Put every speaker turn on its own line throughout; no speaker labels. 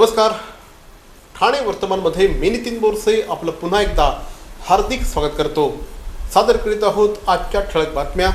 नमस्कार. ठाणे वर्तमानमध्ये मी नितीन बोरसे आपलं पुन्हा एकदा हार्दिक स्वागत करतो. सादर करीत आहोत आजच्या ठळक बातम्या.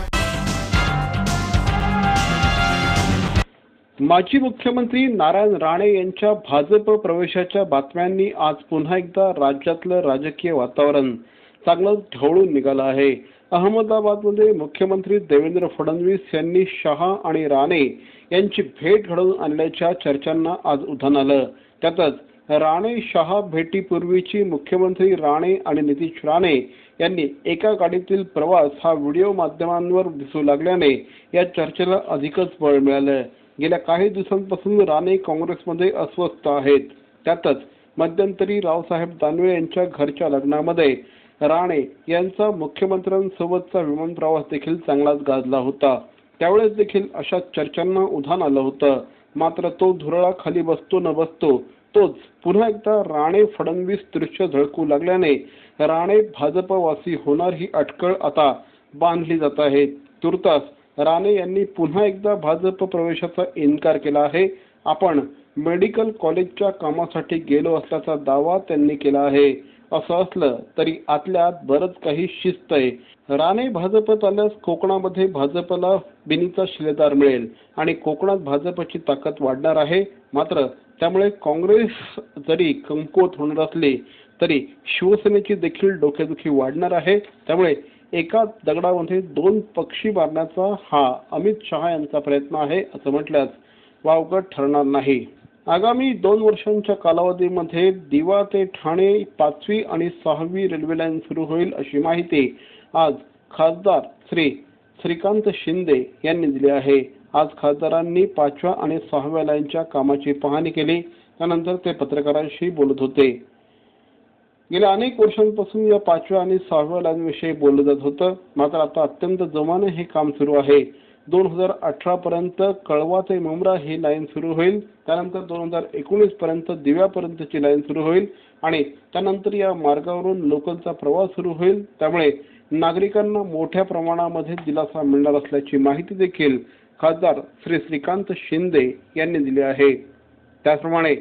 माजी मुख्यमंत्री नारायण राणे यांच्या भाजप प्रवेशाच्या बातम्यांनी आज पुन्हा एकदा राज्यातलं राजकीय वातावरण चांगलं ढवळून निघालं आहे. अहमदाबादमध्ये मुख्यमंत्री देवेंद्र फडणवीस यांनी शहा आणि राणे यांची भेट घडवून आणल्याच्या चर्चांना आज उधाण आलं. त्यातच राणे शहा भेटीपूर्वीची मुख्यमंत्री राणे आणि नितीश राणे यांनी एका गाडीतील प्रवास हा व्हिडिओ माध्यमांवर दिसू लागल्याने या चर्चेला अधिकच बळ मिळालं. गेल्या काही दिवसांपासून राणे काँग्रेसमध्ये अस्वस्थ आहेत. त्यातच मध्यंतरी रावसाहेब दानवे यांच्या घरच्या लग्नामध्ये राणे यांचा मुख्यमंत्र्यांसोबतचा विमान प्रवास देखील चांगलाच गाजला होता. त्यावेळेस देखील अशा चर्चांना उधाण आलं होतं. मात्र तो धुरळा खाली बसतो न बसतो तोच पुन्हा एकदा राणे फडणवीस दृश्य झळकू लागल्याने राणे भाजपवासी होणार ही अटकळ आता बांधली जात आहे. तुर्तास राणे यांनी पुन्हा एकदा भाजप प्रवेशाचा इन्कार केला आहे. आपण मेडिकल कॉलेजच्या कामासाठी गेलो असल्याचा दावा त्यांनी केला आहे. असं असलं तरी आतल्या आत बरंच काही शिस्त आहे. राणे भाजपत आल्यास कोकणामध्ये भाजपला बिनीचा शिलेदार मिळेल आणि कोकणात भाजपची ताकद वाढणार आहे. मात्र त्यामुळे काँग्रेस जरी कमकुवत होणार असली तरी शिवसेनेची देखील डोकेदुखी वाढणार आहे. त्यामुळे एका दगडामध्ये दोन पक्षी मारण्याचा हा अमित शहा यांचा प्रयत्न आहे असं म्हटल्यास वावगं ठरणार नाही. आगामी दोन वर्षांच्या कालावधीमध्ये दिवा ते ठाणे पाचवी आणि सहावी रेल्वे लाईन सुरू होईल अशी माहिती आज खासदार श्री श्रीकांत शिंदे यांनी दिली आहे. आज खासदारांनी पाचव्या आणि सहाव्या लाईनच्या कामाची पाहणी केली. त्यानंतर ते पत्रकारांशी बोलत होते. गेल्या अनेक वर्षांपासून या पाचव्या आणि सहाव्या लाईनविषयी बोललं जात होतं. मात्र आता अत्यंत जोमाने हे काम सुरू आहे. दोन हजार अठरा पर्यंत कळवा ते मुंब्रा ही लाईन सुरू होईल. त्यानंतर दोन हजार एकोणीस पर्यंत दिव्यापर्यंतची लाईन सुरू होईल. आणि त्यानंतर या मार्गावरून लोकलचा प्रवास सुरू होईल. त्यामुळे नागरिकांना मोठ्या प्रमाणामध्ये दिलासा मिळणार असल्याची माहिती देखील खासदार श्री श्रीकांत शिंदे यांनी दिली आहे. त्याचप्रमाणे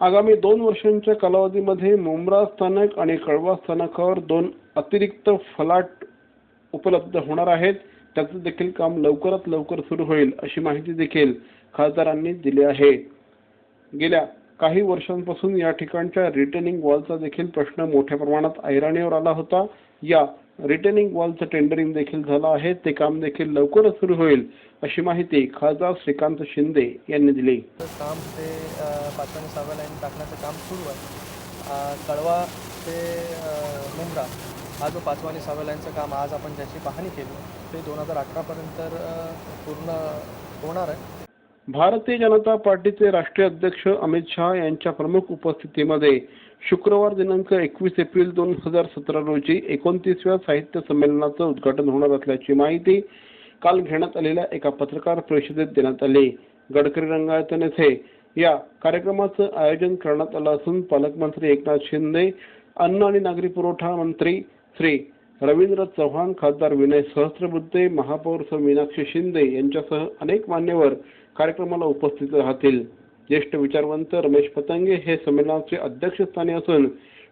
आगामी दोन वर्षांच्या कालावधीमध्ये मुंब्रा स्थानक आणि कळवा स्थानकावर दोन अतिरिक्त फलाट उपलब्ध होणार आहेत. त्याचं देखील काम लवकरात लवकर सुरू होईल अशी माहिती देखील खासदारांनी दिली आहे. गेल्या काही वर्षांपासून या ठिकाणच्या रिटर्निंग वॉलचा देखील प्रश्न मोठ्या प्रमाणात ऐराणीवर आला होता. या रिटर्निंग वॉलचं टेंडरिंग देखील झालं आहे. ते काम देखील लवकरच सुरू होईल अशी माहिती खासदार श्रीकांत शिंदे यांनी दिली.
काम ते अ, पाचव्या आणि सहाव्या लाईन टाकण्याचं काम सुरू आहे. कळवा ते मुंब्रा. हा जो पाचवा आणि सहाव्या लाईनचं काम आज आपण ज्याची पाहणी केली ते दोन हजार अठरापर्यंत पूर्ण होणार आहे.
भारतीय जनता पार्टीचे राष्ट्रीय अध्यक्ष अमित शहा यांच्या प्रमुख उपस्थितीमध्ये शुक्रवार दिनांक एकवीस एप्रिल दोन हजार सतरा रोजी एकोणतीसव्या साहित्य संमेलनाचं उद्घाटन होणार असल्याची माहिती काल घेण्यात आलेल्या एका पत्रकार परिषदेत देण्यात आली. गडकरी रंगायतन येथे या कार्यक्रमाचं आयोजन करण्यात आलं असून पालकमंत्री एकनाथ शिंदे अन्न आणि नागरी पुरवठा मंत्री श्री रवींद्र चव्हाण खासदार विनय सहस्त्रबुद्धे महापौर सौ मीनाक्षी शिंदे यांच्यासह अनेक मान्यवर कार्यक्रमाला उपस्थित राहतील. ज्येष्ठ विचारवंत रमेश पतंगे हे संमेलनाचे अध्यक्षस्थानी असून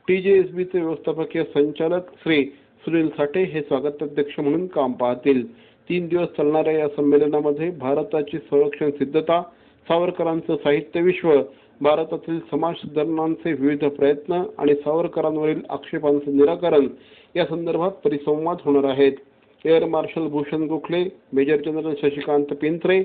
टीजेएसबीचे व्यवस्थापकीय संचालक श्री सुनील साठे हे स्वागताध्यक्ष म्हणून काम पाहतील. तीन दिवस चालणाऱ्या या संमेलनामध्ये भारताची संरक्षण सिद्धता सावरकरांचं साहित्य विश्व भारतातील समाज सुधारणांचे विविध प्रयत्न आणि सावरकरांवरील आक्षेपांचे निराकरण या संदर्भात परिसंवाद होणार आहेत. Air marshal Bhushan Gokhale major general Shashikant Pintre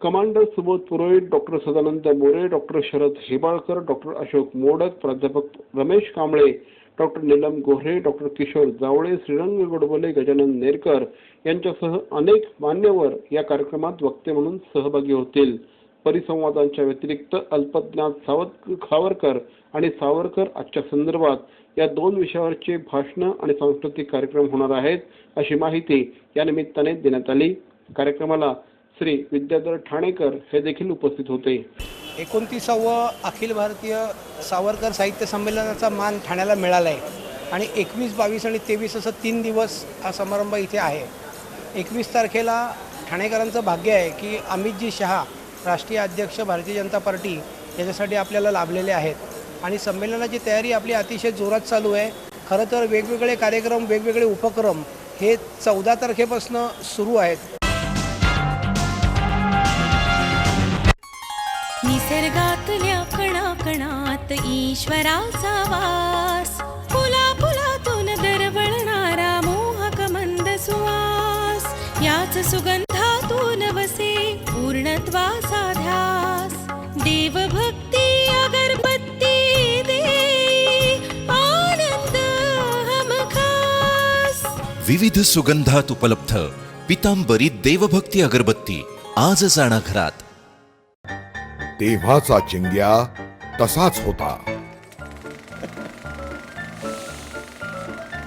commander Subodh Purohit doctor Sadanand More doctor Sharad Hebalkar doctor Ashok Modak प्राध्यापक रमेश कांबळे डॉक्टर नीलम गोहरे डॉक्टर किशोर जावळे श्रीरंग गोडबोले गजानन नेरकर यांच्यासह अनेक मान्यवर या कार्यक्रमात वक्ते म्हणून सहभागी होतील. परिसंवादांच्या व्यतिरिक्त अल्पज्ञात सावत सावरकर आणि सावरकर आजच्या संदर्भात या दोन विषयावरचे भाषणं आणि सांस्कृतिक कार्यक्रम होणार आहेत अशी माहिती या निमित्ताने देण्यात आली. कार्यक्रमाला श्री विद्याधर ठाणेकर हे देखील उपस्थित होते.
एकोणतीसावं अखिल भारतीय सावरकर साहित्य संमेलनाचा मान ठाण्याला मिळाला आहे आणि एकवीस बावीस आणि तेवीस असं तीन दिवस हा समारंभ इथे आहे. एकवीस तारखेला ठाणेकरांचं भाग्य आहे की अमितजी शहा राष्ट्रीय अध्यक्ष भारतीय जनता पार्टी याच्यासाठी आपल्याला लाभलेले आहेत. आणि संमेलनाची तयारी आपली अतिशय जोरात चालू आहे. खरं तर वेगवेगळे कार्यक्रम वेगवेगळे उपक्रम हे चौदा तारखेपासून सुरू आहेत.
निसर्गातल्या कणाकणात ईश्वराचा वा
विविध सुगंधात उपलब्ध. पितांबरी देवभक्ती अगरबत्ती. आजच आणा घरात.
तेव्हाचा चिंग्या तसाच होता.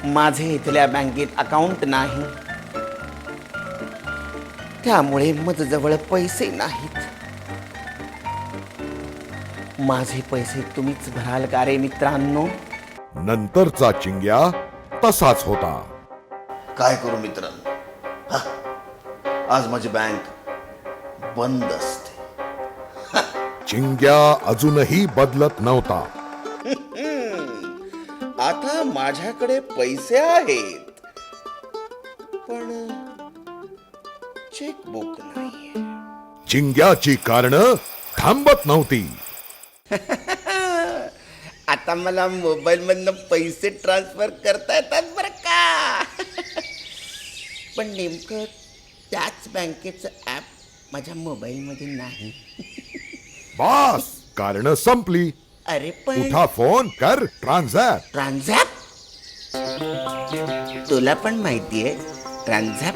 माझे इथल्या बँकेत अकाउंट नाही. त्यामुळे माझ्याजवळ पैसे नाहीत. माझे पैसे तुम्हीच भराल का रे मित्रांनो?
नंतरचा चिंग्या तसाच होता.
काय करू मित्रांनो? आज माझी बँक बंद असते.
चिंग्या अजूनही बदलत नव्हता.
आता माझ्याकडे पैसे आहेत. पण चेकबुक नाही
चिंग्याची कारण थांबत नव्हती.
आता मला मोबाईल मधनं पैसे ट्रान्सफर करता येतात पण नेमकं त्याच बँकेचं ॲप माझ्या मोबाईलमध्ये नाही.
बास! कारण संपली.
अरे पण
उठा फोन कर ट्रान्झॅक्ट
ट्रान्झॅप तुला पण माहितीये ट्रान्झॅप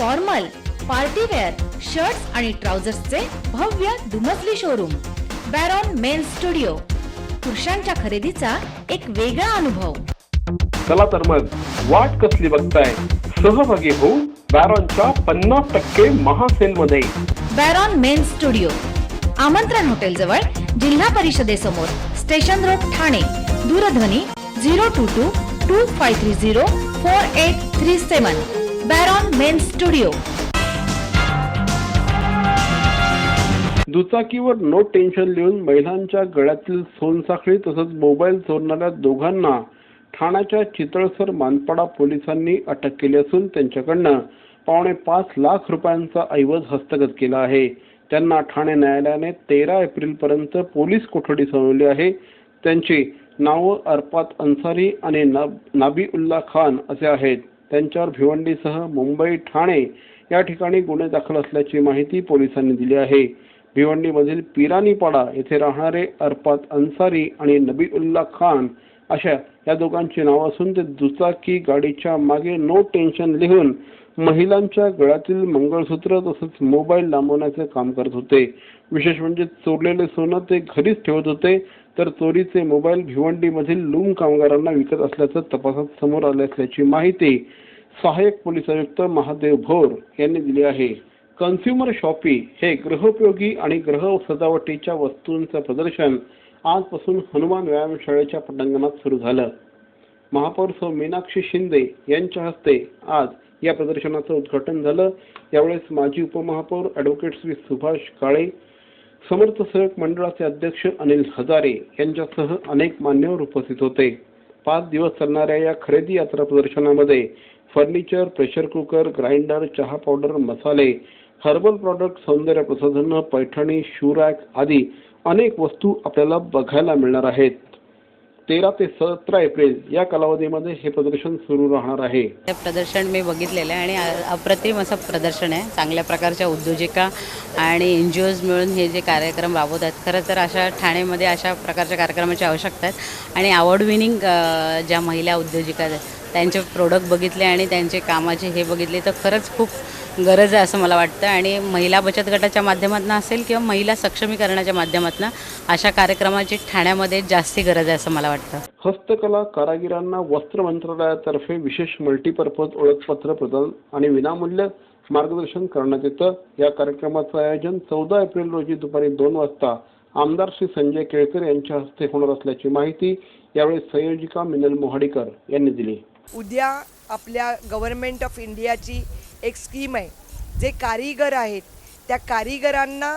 formal partywear shirts आणि ट्राउझर्सचे भव्य दुमजली शोरूम बॅरॉन मेन स्टुडिओ पुरुषांच्या खरेदीचा एक वेगळा अनुभव.
चला तर मग वाट कसली बघताय? सहभागी होऊ बॅरॉनच्या पन्नास टक्के महासेल मध्ये
बॅरॉन मेन स्टुडिओ आमंत्रण हॉटेल जवळ जिल्हा परिषदेसमोर स्टेशन रोड ठाणे दूरध्वनी zero two two two five three zero four eight three seven Baron men studio.
दुचाकीवर नो टेन्शन लिहून महिलांच्या गळ्यातील सोनसाखळी तसंच मोबाईल चोरणाऱ्या दोघांना ठाण्याच्या चितळसर मानपाडा पोलिसांनी अटक केली असून त्यांच्याकडनं पावणे पाच लाख रुपयांचा ऐवज हस्तगत केला आहे. त्यांना ठाणे न्यायालयाने तेरा एप्रिल पर्यंत पोलीस कोठडी सुनावली आहे. त्यांची नावं अरपात अन्सारी आणि नाबी नाबीउल्ला खान असे आहेत. त्यांच्यावर भिवंडीसह मुंबई ठाणे या ठिकाणी गुन्हे दाखल असल्याची माहिती पोलिसांनी दिली आहे. भिवंडीमधील पिरानीपाडा येथे राहणारे अरपात अन्सारी आणि नबीउल्ला खान अशा या दोघांची नावं असून ते दुचाकी गाडीच्या मागे नो टेन्शन लिहून महिलांच्या गळ्यातील मंगळसूत्र तसंच मोबाईल लांबवण्याचे काम करत होते. विशेष म्हणजे चोरलेले सोनं ते घरीच ठेवत होते. तर चोरीचे मोबाईल भिवंडीमधील लूम कामगारांना विकत असल्याचं तपासात समोर आले असल्याची माहिती सहाय्यक पोलीस आयुक्त महादेव भोर यांनी दिली आहे. कन्झ्युमर शॉपी हे गृहोपयोगी आणि ग्रह सजावटीच्या वस्तूंचं प्रदर्शन आजपासून हनुमान व्यायामशाळेच्या पटांगणात सुरू झालं. महापौर सौ मीनाक्षी शिंदे यांच्या हस्ते आज या प्रदर्शनाचं उद्घाटन झालं. यावेळेस माजी उपमहापौर ॲडव्होकेट श्री सुभाष काळे समर्थ सेवक मंडळाचे अध्यक्ष अनिल हजारे यांच्यासह अनेक मान्यवर उपस्थित होते. पाच दिवस चालणाऱ्या या खरेदी यात्रा प्रदर्शनामध्ये फर्निचर प्रेशर कुकर ग्राइंडर चहा पावडर मसाले हर्बल प्रॉडक्ट सौंदर्य प्रसाधनं पैठणी शूरॅक आदी अनेक वस्तू आपल्याला बघायला मिळणार आहेत. तेरा ते सतरा एप्रिल या कालावधीमध्ये हे प्रदर्शन सुरू राहणार आहे.
हे प्रदर्शन मी बघितलेलं आहे आणि अप्रतिम असं प्रदर्शन आहे. चांगल्या प्रकारच्या उद्योजिका आणि एन जी ओज मिळून हे जे कार्यक्रम राबवत आहेत खरं तर अशा ठाणेमध्ये अशा प्रकारच्या कार्यक्रमाची आवश्यकता आहे. आणि अवॉर्ड विनिंग ज्या महिला उद्योजिका आहेत त्यांचे प्रोडक्ट बघितले आणि त्यांचे कामाचे हे बघितले तर खरंच खूप गरज आहे असं मला वाटतं. आणि महिला बचत गटाच्या माध्यमातून असेल किंवा महिला सक्षमीकरणाच्या माध्यमातून अशा कार्यक्रमाची ठाण्यामध्ये जास्ती गरज आहे असं मला वाटतं.
हस्तकला कारागिरांना वस्त्र मंत्रालयातर्फे विशेष मल्टीपर्पज ओळखपत्र प्रदान आणि विनामूल्य मार्गदर्शन करण्यात येतं. या कार्यक्रमाचं आयोजन चौदा एप्रिल रोजी दुपारी दोन वाजता आमदार श्री संजय केळकर यांच्या हस्ते होणार असल्याची माहिती यावेळी संयोजिका मिनल मोहाडीकर यांनी दिली.
उद्या आपल्या गव्हर्मेंट ऑफ इंडियाची एक स्कीम आहे. जे कारीगर आहेत त्या कारीगरांना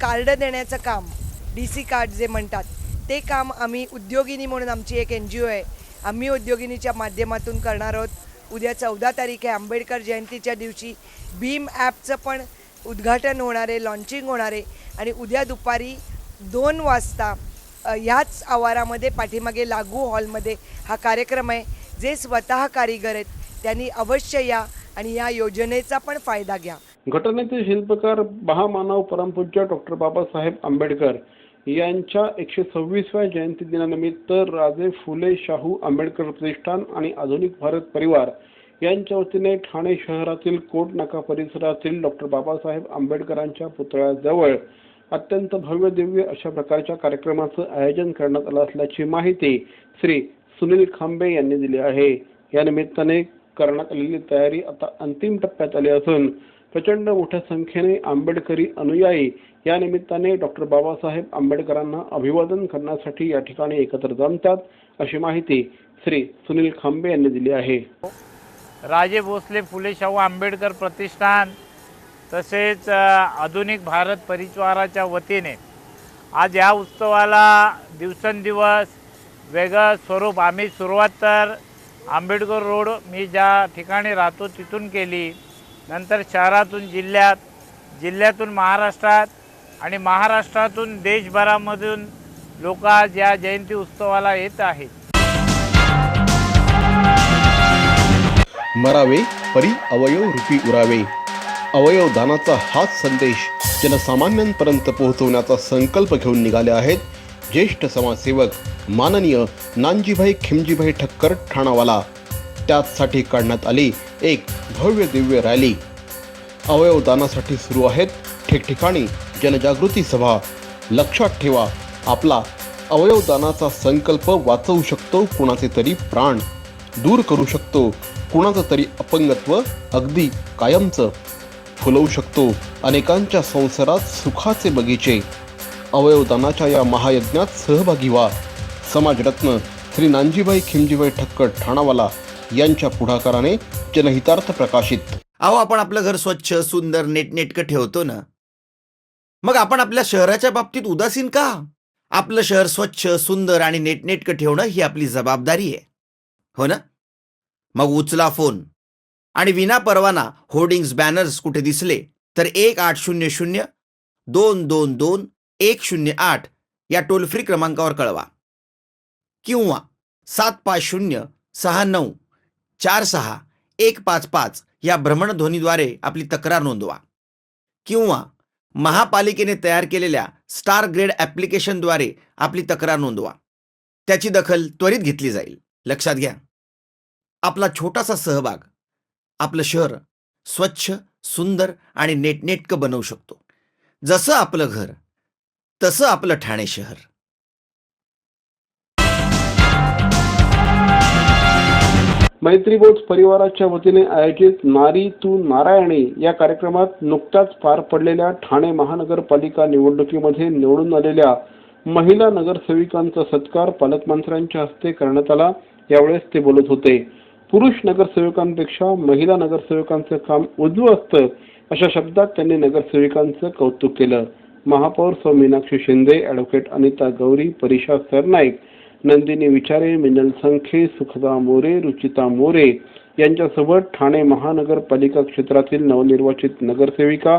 कार्ड देण्याचं काम डी सी कार्ड जे म्हणतात ते काम आम्ही उद्योगिनी म्हणून आमची एक एन जी ओ आहे. आम्ही उद्योगिनीच्या माध्यमातून करणार आहोत. उद्या चौदा तारीख आहे आंबेडकर जयंतीच्या दिवशी भीम ॲपचं पण उद्घाटन होणार आहे लॉन्चिंग होणार आहे. आणि उद्या दुपारी दोन वाजता ह्याच आवारामध्ये पाठीमागे लागू हॉलमध्ये हा कार्यक्रम आहे. जे स्वतः कारीगर आहेत त्यांनी अवश्य या आणि या योजनेचा पण फायदा घ्या.
घटनेचे शिल्पकार महामानव परमपूज्य डॉक्टर बाबासाहेब आंबेडकर यांच्या एकशे सव्वीसव्या जयंती दिनानिमित्त राजे फुले शाहू आंबेडकर प्रतिष्ठान आणि आधुनिक भारत परिवार यांच्या वतीने ठाणे शहरातील कोट नाका परिसरातील डॉक्टर बाबासाहेब आंबेडकरांच्या पुतळ्याजवळ अत्यंत भव्य दिव्य अशा प्रकारच्या कार्यक्रमाचं आयोजन करण्यात आलं असल्याची माहिती श्री सुनील खांबे यांनी दिली आहे. या निमित्ताने करण्यात आलेली तयारी आता अंतिम टप्प्यात आली असून प्रचंड मोठ्या संख्येने आंबेडकरी अनुयायी या निमित्ताने डॉक्टर बाबासाहेब आंबेडकरांना अभिवादन करण्यासाठी या ठिकाणी एकत्र जमतात अशी माहिती श्री सुनील खांबे यांनी दिली आहे.
राजे भोसले फुले शाहू आंबेडकर प्रतिष्ठान तसेच आधुनिक भारत परिवाराच्या वतीने आज या उत्सवाला दिवसेंदिवस वेगळं स्वरूप आम्ही सुरुवात तर आंबेडकर रोड मी ज्या ठिकाणी राहतो तिथून केली. नंतर शहरातून जिल्ह्यात जिल्ह्यातून महाराष्ट्रात आणि महाराष्ट्रातून देशभरामधून लोक आज या जयंती उत्सवाला येत आहेत.
मरावे परी अवयव रूपी उरावे. अवयव दानाचा हाच संदेश जनसामान्यांपर्यंत पोहोचवण्याचा संकल्प घेऊन निघाले आहेत ज्येष्ठ समाजसेवक माननीय नानजीभाई खिमजीभाई ठक्कर ठाणावाला. त्याचसाठी काढण्यात आली एक भव्य दिव्य रॅली. अवयवदानासाठी सुरू आहेत ठिकठिकाणी जनजागृती सभा. लक्षात ठेवा आपला अवयवदानाचा संकल्प वाचवू शकतो कुणाचे तरी प्राण. दूर करू शकतो कुणाचं तरी अपंगत्व अगदी कायमचं. फुलवू शकतो अनेकांच्या संसारात सुखाचे बगीचे. अवयवदानाच्या या महायज्ञात सहभागी व्हा. समाजरत्न श्री नानजीबाई खिमजीबाई ठक्कर ठाणावाला यांच्या पुढाकाराने जनहितार्थ प्रकाशित.
अहो आपण आपलं घर स्वच्छ सुंदर नेटनेटकं ठेवतो ना. मग आपण आपल्या शहराच्या बाबतीत उदासीन का? आपलं शहर स्वच्छ सुंदर आणि नेटनेटकं ठेवणं ही आपली जबाबदारी आहे. हो ना? मग उचला फोन. आणि विना परवाना होर्डिंग्स बॅनर्स कुठे दिसले तर एक आठ शून्य शून्य दोन दोन दोन एक शून्य आठ या टोल फ्री क्रमांकावर कळवा. किंवा सात पाच शून्य सहा नऊ चार सहा एक पाच पाच या भ्रमणध्वनीद्वारे आपली तक्रार नोंदवा. किंवा महापालिकेने तयार केलेल्या स्टार ग्रेड ॲप्लिकेशनद्वारे आपली तक्रार नोंदवा. त्याची दखल त्वरित घेतली जाईल. लक्षात घ्या. आपला छोटासा सहभाग आपलं शहर स्वच्छ सुंदर आणि नेटनेटकं बनवू शकतो. जसं आपलं घर तसं आपलं ठाणे शहर.
मैत्री बोट परिवाराच्या वतीने आयोजित नारी तू नारायणी या कार्यक्रमात नुकत्याच पार पडलेल्या ठाणे महानगरपालिका निवडणुकीमध्ये निवडून आलेल्या महिला नगरसेविकांचा सत्कार पालकमंत्र्यांच्या हस्ते करण्यात आला. यावेळेस ते बोलत होते. पुरुष नगरसेवकांपेक्षा महिला नगरसेवकांचं काम उजवं असतं अशा शब्दात त्यांनी नगरसेविकांचं कौतुक केलं. महापौर सौ मीनाक्षी शिंदे ॲडव्होकेट अनिता गौरी परिषा सरनाईक नंदिनी विचारे मिनल संखे सुखदा मोरे रुचिता मोरे यांच्यासोबत ठाणे महानगरपालिका क्षेत्रातील नवनिर्वाचित नगरसेविका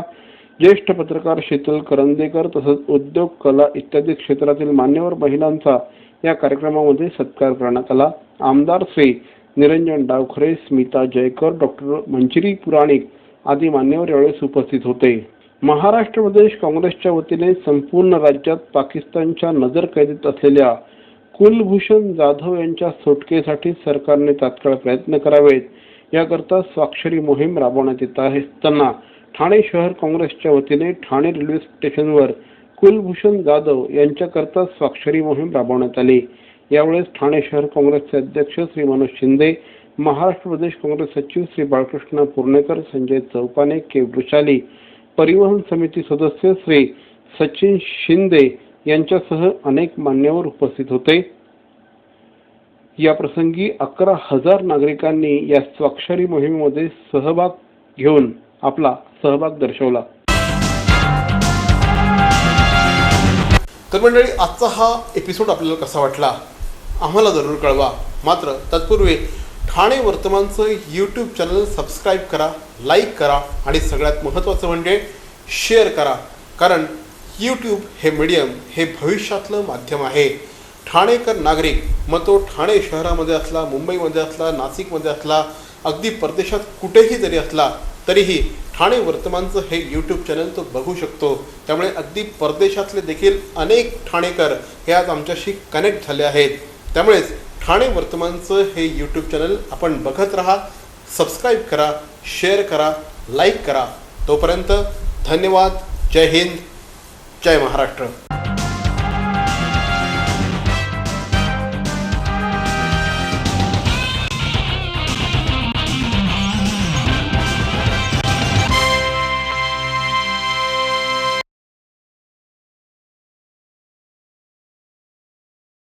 ज्येष्ठ पत्रकार शीतल करंदेकर तसंच उद्योग कला इत्यादी क्षेत्रातील मान्यवर महिलांचा या कार्यक्रमामध्ये सत्कार करण्यात आला. आमदार श्री निरंजन डावखरे स्मिता जयकर डॉक्टर मंजिरी पुराणिक आदी मान्यवर यावेळेस उपस्थित होते. महाराष्ट्र प्रदेश काँग्रेसच्या वतीने संपूर्ण राज्यात पाकिस्तानच्या नजरकैदेत असलेल्या कुलभूषण जाधव यांच्या सुटकेसाठी सरकारने तात्काळ प्रयत्न करावेत. याकरता स्वाक्षरी मोहीम राबवण्यात येत आहे. असताना ठाणे शहर काँग्रेसच्या वतीने ठाणे रेल्वे स्टेशनवर कुलभूषण जाधव यांच्याकरता स्वाक्षरी मोहीम राबवण्यात आली. यावेळेस ठाणे शहर काँग्रेसचे अध्यक्ष श्री मनोज शिंदे महाराष्ट्र प्रदेश काँग्रेस सचिव श्री बाळकृष्ण पूर्णेकर संजय चौपाने के. वृषाली परिवहन समिती सदस्य श्री सचिन शिंदे यांच्यासह अनेक मान्यवर उपस्थित होते. या प्रसंगी अकरा हजार नागरिकांनी या स्वाक्षरी मोहिमेमध्ये सहभाग घेऊन आपला सहभाग दर्शवला.
तर मंडळी आजचा हा एपिसोड आपल्याला कसा वाटला? आम्हाला जरूर कळवा. मात्र तत्पूर्वी ठाणे वर्तमानचं यूट्यूब चॅनल सबस्क्राईब करा लाईक करा आणि सगळ्यात महत्त्वाचं म्हणजे शेअर करा. कारण यूट्यूब हे मीडियम हे भविष्यातलं माध्यम आहे. ठाणेकर नागरिक मग तो ठाणे शहरामध्ये असला मुंबईमध्ये असला नाशिकमध्ये असला अगदी परदेशात कुठेही जरी असला तरीही ठाणे वर्तमानचं हे यूट्यूब चॅनल तो बघू शकतो. त्यामुळे अगदी परदेशातले देखील अनेक ठाणेकर हे आज आमच्याशी कनेक्ट झाले आहेत. त्यामुळेच ठाणे वर्तमानचं हे यूट्यूब चॅनल आपण बघत राहा सबस्क्राईब करा शेअर करा लाईक करा. तोपर्यंत धन्यवाद. जय हिंद. जय महाराष्ट्र.